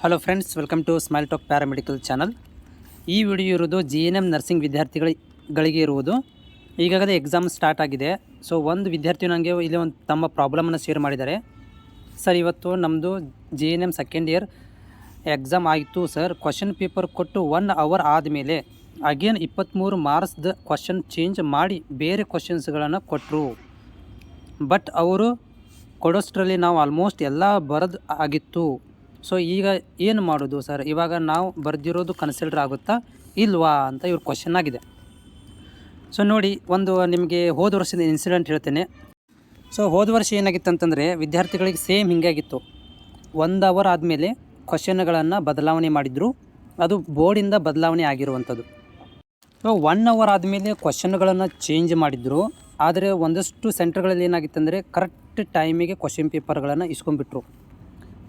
Hello friends welcome to smile talk paramedical channel ಈ video ಇರೋದು G N M nursing ವಿದ್ಯಾರ್ಥಿಗಳಿಗೆ ಇರುವುದು. ಈಗಾಗಲೇ ಎಕ್ಸಾಮ್ ಸ್ಟಾರ್ಟ್ ಆಗಿದೆ. ಸೊ ಒಂದು ವಿದ್ಯಾರ್ಥಿ ನನಗೆ ಇಲ್ಲಿ ಒಂದು ತಮ್ಮ ಪ್ರಾಬ್ಲಮನ್ನು ಶೇರ್ ಮಾಡಿದ್ದಾರೆ. ಸರ್ ಇವತ್ತು ನಮ್ಮದು G N M second year exam ಆಯಿತು ಸರ್ ಕ್ವಶನ್ ಪೇಪರ್ ಕೊಟ್ಟು ಒನ್ ಅವರ್ ಆದಮೇಲೆ ಅಗೇನ್ ಇಪ್ಪತ್ತ್ಮೂರು ಮಾರ್ಕ್ಸ್ದ ಕ್ವಶನ್ ಚೇಂಜ್ ಮಾಡಿ ಬೇರೆ ಕ್ವಶನ್ಸ್ಗಳನ್ನು ಕೊಟ್ಟರು ಬಟ್ ಅವರು ಕೊಡೋಷ್ಟರಲ್ಲಿ ನಾವು ಆಲ್ಮೋಸ್ಟ್ ಎಲ್ಲ ಬರೋದು ಆಗಿತ್ತು. ಸೊ ಈಗ ಏನು ಮಾಡೋದು ಸರ್ ಇವಾಗ ನಾವು ಬರೆದಿರೋದು ಕನ್ಸಿಡರ್ ಆಗುತ್ತಾ ಇಲ್ವಾ ಅಂತ ಇವ್ರ ಕ್ವಶನ್ ಆಗಿದೆ. ಸೊ ನೋಡಿ ಒಂದು ನಿಮಗೆ ಹೋದ ವರ್ಷದ ಇನ್ಸಿಡೆಂಟ್ ಹೇಳ್ತೇನೆ. ಸೊ ಹೋದ ವರ್ಷ ಏನಾಗಿತ್ತು ಅಂತಂದರೆ ವಿದ್ಯಾರ್ಥಿಗಳಿಗೆ ಸೇಮ್ ಹಿಂಗಾಗಿತ್ತು ಒಂದು ಅವರ್ ಆದಮೇಲೆ ಕ್ವಶನ್ಗಳನ್ನು ಬದಲಾವಣೆ ಮಾಡಿದರು. ಅದು ಬೋರ್ಡಿಂದ ಬದಲಾವಣೆ ಆಗಿರುವಂಥದ್ದು. ಸೊ ಒನ್ ಅವರ್ ಆದಮೇಲೆ ಕ್ವಶನ್ಗಳನ್ನು ಚೇಂಜ್ ಮಾಡಿದರು. ಆದರೆ ಒಂದಷ್ಟು ಸೆಂಟರ್ಗಳಲ್ಲಿ ಏನಾಗಿತ್ತಂದರೆ ಕರೆಕ್ಟ್ ಟೈಮಿಗೆ ಕ್ವಶನ್ ಪೇಪರ್ಗಳನ್ನು ಇಸ್ಕೊಂಡ್ಬಿಟ್ರು.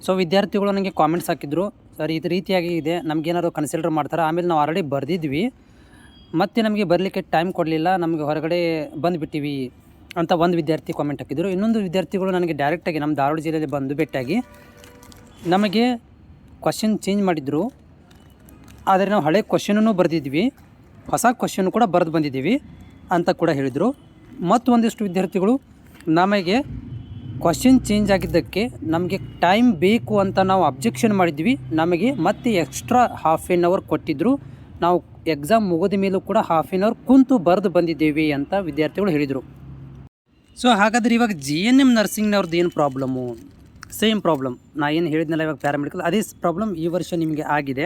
ಸೊ ವಿದ್ಯಾರ್ಥಿಗಳು ನನಗೆ ಕಾಮೆಂಟ್ಸ್ ಹಾಕಿದ್ರು. ಸರ್ ಇದು ರೀತಿಯಾಗಿ ಇದೆ. ನಮಗೇನಾದ್ರು ಕನ್ಸಿಡರ್ ಮಾಡ್ತಾರೆ? ಆಮೇಲೆ ನಾವು ಆಲ್ರೆಡಿ ಬರೆದಿದ್ವಿ. ಮತ್ತು ನಮಗೆ ಬರಲಿಕ್ಕೆ ಟೈಮ್ ಕೊಡಲಿಲ್ಲ. ನಮಗೆ ಹೊರಗಡೆ ಬಂದುಬಿಟ್ಟಿವಿ ಅಂತ ಒಂದು ವಿದ್ಯಾರ್ಥಿ ಕಾಮೆಂಟ್ ಹಾಕಿದ್ರು. ಇನ್ನೊಂದು ವಿದ್ಯಾರ್ಥಿಗಳು ನನಗೆ ಡೈರೆಕ್ಟಾಗಿ ನಮ್ಮ ಧಾರವಾಡ ಜಿಲ್ಲೆಯಲ್ಲಿ ಬಂದು ಭೇಟಿಯಾಗಿ ನಮಗೆ ಕ್ವಶನ್ ಚೇಂಜ್ ಮಾಡಿದರು. ಆದರೆ ನಾವು ಹಳೆ ಕ್ವಶನನ್ನು ಬರೆದಿದ್ವಿ. ಹೊಸ ಕ್ವಶನ್ ಕೂಡ ಬರೆದು ಬಂದಿದ್ದೀವಿ ಅಂತ ಕೂಡ ಹೇಳಿದರು. ಮತ್ತು ಒಂದಿಷ್ಟು ವಿದ್ಯಾರ್ಥಿಗಳು ನಮಗೆ ಕ್ವಶನ್ ಚೇಂಜ್ ಆಗಿದ್ದಕ್ಕೆ ನಮಗೆ ಟೈಮ್ ಬೇಕು ಅಂತ ನಾವು ಅಬ್ಜೆಕ್ಷನ್ ಮಾಡಿದ್ವಿ. ನಮಗೆ ಮತ್ತೆ ಎಕ್ಸ್ಟ್ರಾ ಹಾಫ್ ಎನ್ ಅವರ್ ಕೊಟ್ಟಿದ್ದರು ನಾವು ಎಕ್ಸಾಮ್ ಮುಗಿದ ಮೇಲೂ ಕೂಡ ಹಾಫ್ ಎನ್ ಅವರ್ ಕುಂತು ಬರೆದು ಬಂದಿದ್ದೇವೆ ಅಂತ ವಿದ್ಯಾರ್ಥಿಗಳು ಹೇಳಿದರು. ಸೊ ಹಾಗಾದರೆ ಇವಾಗ ಜಿ ಎನ್ ಎಂ ನರ್ಸಿಂಗ್ನವ್ರದ್ದು ಏನು ಪ್ರಾಬ್ಲಮ್ಮು ಸೇಮ್ ಪ್ರಾಬ್ಲಮ್ ನಾ ಏನು ಹೇಳಿದ್ನಲ್ಲ ಇವಾಗ ಪ್ಯಾರಾಮೆಡಿಕಲ್ ಅದೇ ಪ್ರಾಬ್ಲಮ್ ಈ ವರ್ಷ ನಿಮಗೆ ಆಗಿದೆ.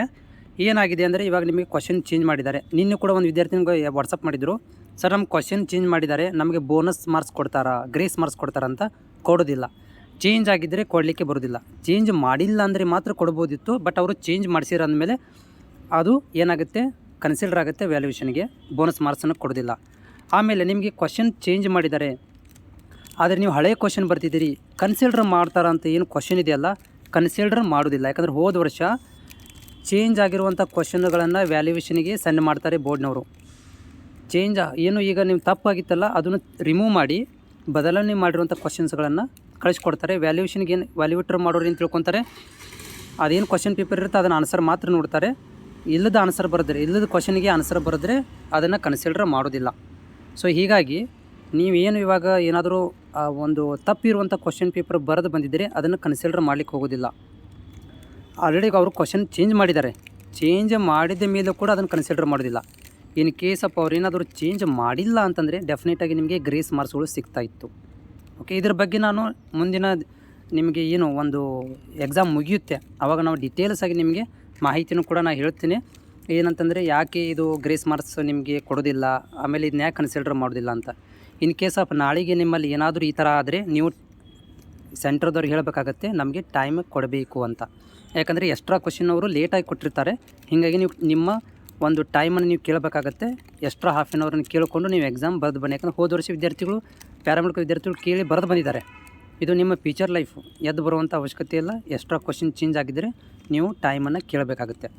ಏನಾಗಿದೆ ಅಂದರೆ ಇವಾಗ ನಿಮಗೆ ಕ್ವಶನ್ ಚೇಂಜ್ ಮಾಡಿದ್ದಾರೆ. ನಿನ್ನೆ ಕೂಡ ಒಂದು ವಿದ್ಯಾರ್ಥಿನಿಗೆ ವಾಟ್ಸಪ್ ಮಾಡಿದರು, ಸರ್, ನಮ್ಮ ಕ್ವಶನ್ ಚೇಂಜ್ ಮಾಡಿದ್ದಾರೆ. ನಮಗೆ ಬೋನಸ್ ಮಾರ್ಕ್ಸ್ ಕೊಡ್ತಾರಾ ಗ್ರೇಸ್ ಮಾರ್ಕ್ಸ್ ಕೊಡ್ತಾರಂತ ಕೊಡೋದಿಲ್ಲ. ಚೇಂಜ್ ಆಗಿದ್ದರೆ ಕೊಡಲಿಕ್ಕೆ ಬರೋದಿಲ್ಲ. ಚೇಂಜ್ ಮಾಡಿಲ್ಲ ಅಂದರೆ ಮಾತ್ರ ಕೊಡ್ಬೋದಿತ್ತು ಬಟ್ ಅವರು ಚೇಂಜ್ ಮಾಡಿಸಿರೋ ಅಂದಮೇಲೆ ಅದು ಏನಾಗುತ್ತೆ? ಕನ್ಸಿಡರ್ ಆಗುತ್ತೆ ವ್ಯಾಲ್ಯೂಷನ್ಗೆ ಬೋನಸ್ ಮಾರ್ಕ್ಸನ್ನು ಕೊಡೋದಿಲ್ಲ. ಆಮೇಲೆ ನಿಮಗೆ ಕ್ವಶನ್ ಚೇಂಜ್ ಮಾಡಿದ್ದಾರೆ. ಆದರೆ ನೀವು ಹಳೆಯ ಕ್ವಶನ್ ಬರ್ತಿದ್ದೀರಿ. ಕನ್ಸಿಡರ್ ಮಾಡ್ತಾರ ಅಂತ ಏನು ಕ್ವಶನ್ ಇದೆಯಲ್ಲ? ಕನ್ಸಿಡರ್ ಮಾಡೋದಿಲ್ಲ. ಯಾಕಂದರೆ ಹೋದ ವರ್ಷ ಚೇಂಜ್ ಆಗಿರುವಂಥ ಕ್ವಶನ್ಗಳನ್ನು ವ್ಯಾಲ್ಯೂಯೇಷನ್ಗೆ ಸೆಂಡ್ ಮಾಡ್ತಾರೆ ಬೋರ್ಡ್ನವರು. ಚೇಂಜ್ ಏನು ಈಗ ನೀವು ತಪ್ಪಾಗಿತ್ತಲ್ಲ, ಅದನ್ನು ರಿಮೂವ್ ಮಾಡಿ, ಬದಲಾವಣೆ ಮಾಡಿರುವಂಥ ಕ್ವಶನ್ಸ್ಗಳನ್ನು ಕಳಿಸ್ಕೊಡ್ತಾರೆ. ವ್ಯಾಲ್ಯೂಯೇಷನ್ಗೆ ಏನು ವ್ಯಾಲ್ಯೂಟ್ರ್ ಮಾಡೋರು ಏನು ತಿಳ್ಕೊತಾರೆ, ಅದೇನು ಕ್ವಶನ್ ಪೇಪರ್ ಇರುತ್ತೆ ಅದನ್ನು ಆನ್ಸರ್ ಮಾತ್ರ ನೋಡ್ತಾರೆ. ಇಲ್ಲದ ಆನ್ಸರ್ ಬರೆದ್ರೆ, ಇಲ್ಲದ ಕ್ವಶನ್ಗೆ ಆನ್ಸರ್ ಬರೆದ್ರೆ ಅದನ್ನು ಕನ್ಸಿಡರ್ ಮಾಡೋದಿಲ್ಲ. ಸೊ ಹೀಗಾಗಿ ನೀವೇನು ಇವಾಗ ಏನಾದರೂ ಒಂದು ತಪ್ಪಿರುವಂಥ ಕ್ವಶನ್ ಪೇಪರ್ ಬರೆದು ಬಂದಿದ್ದರೆ, ಅದನ್ನು ಕನ್ಸಿಡರ್ ಮಾಡಲಿಕ್ಕೆ ಹೋಗೋದಿಲ್ಲ. ಆಲ್ರೆಡಿ ಅವರು ಕ್ವಶನ್ ಚೇಂಜ್ ಮಾಡಿದ್ದಾರೆ. ಚೇಂಜ್ ಮಾಡಿದ ಮೇಲೂ ಕೂಡ ಅದನ್ನು ಕನ್ಸಿಡರ್ ಮಾಡೋದಿಲ್ಲ. ಇನ್ ಕೇಸ್ ಆಫ್ ಅವ್ರು ಏನಾದರೂ ಚೇಂಜ್ ಮಾಡಿಲ್ಲ ಅಂತಂದರೆ ಡೆಫಿನೆಟಾಗಿ ನಿಮಗೆ ಗ್ರೇಸ್ ಮಾರ್ಕ್ಸ್ಗಳು ಸಿಗ್ತಾ ಇತ್ತು. ಓಕೆ ಇದ್ರ ಬಗ್ಗೆ ನಾನು ಮುಂದಿನ ನಿಮಗೆ ಏನು ಒಂದು ಎಕ್ಸಾಮ್ ಮುಗಿಯುತ್ತೆ ಆವಾಗ ನಾವು ಡೀಟೇಲ್ಸ್ ಆಗಿ ನಿಮಗೆ ಮಾಹಿತಿನೂ ಕೂಡ ನಾನು ಹೇಳ್ತೀನಿ. ಏನಂತಂದರೆ ಯಾಕೆ ಇದು ಗ್ರೇಸ್ ಮಾರ್ಕ್ಸ್ ನಿಮಗೆ ಕೊಡೋದಿಲ್ಲ, ಆಮೇಲೆ ಇದನ್ನ ಯಾಕೆ ಕನ್ಸಿಡರ್ ಮಾಡೋದಿಲ್ಲ ಅಂತ. ಇನ್ ಕೇಸ್ ಆಫ್ ನಾಳೆಗೆ ನಿಮ್ಮಲ್ಲಿ ಏನಾದರೂ ಈ ಥರ ಆದರೆ ನೀವು ಸೆಂಟ್ರದವ್ರಿಗೆ ಹೇಳಬೇಕಾಗತ್ತೆ, ನಮಗೆ ಟೈಮ್ ಕೊಡಬೇಕು ಅಂತ. ಯಾಕಂದರೆ ಎಕ್ಸ್ಟ್ರಾ ಕ್ವಶನ್ ಅವರು ಲೇಟಾಗಿ ಕೊಟ್ಟಿರ್ತಾರೆ. ಹೀಗಾಗಿ ನೀವು ನಿಮ್ಮ ಒಂದು ಟೈಮನ್ನು ನೀವು ಕೇಳಬೇಕಾಗತ್ತೆ. ಎಕ್ಸ್ಟ್ರಾ ಹಾಫ್ ಆನ್ ಅವರನ್ನು ಕೇಳಿಕೊಂಡು ನೀವು ಎಕ್ಸಾಮ್ ಬರೆದು ಬನ್ನಿ. ಯಾಕಂದರೆ ಹೋದ ವರ್ಷ ವಿದ್ಯಾರ್ಥಿಗಳು ಪ್ಯಾರಾಮೆಡಿಕಲ್ ವಿದ್ಯಾರ್ಥಿಗಳು ಕೇಳಿ ಬರೆದು ಬಂದಿದ್ದಾರೆ. ಇದು ನಿಮ್ಮ ಫ್ಯೂಚರ್ ಲೈಫು ಎದ್ದು ಬರುವಂಥ ಅವಶ್ಯಕತೆ ಇಲ್ಲ. ಎಕ್ಸ್ಟ್ರಾ ಕ್ವಶನ್ ಚೇಂಜ್ ಆಗಿದ್ದರೆ ನೀವು ಟೈಮನ್ನು ಕೇಳಬೇಕಾಗುತ್ತೆ.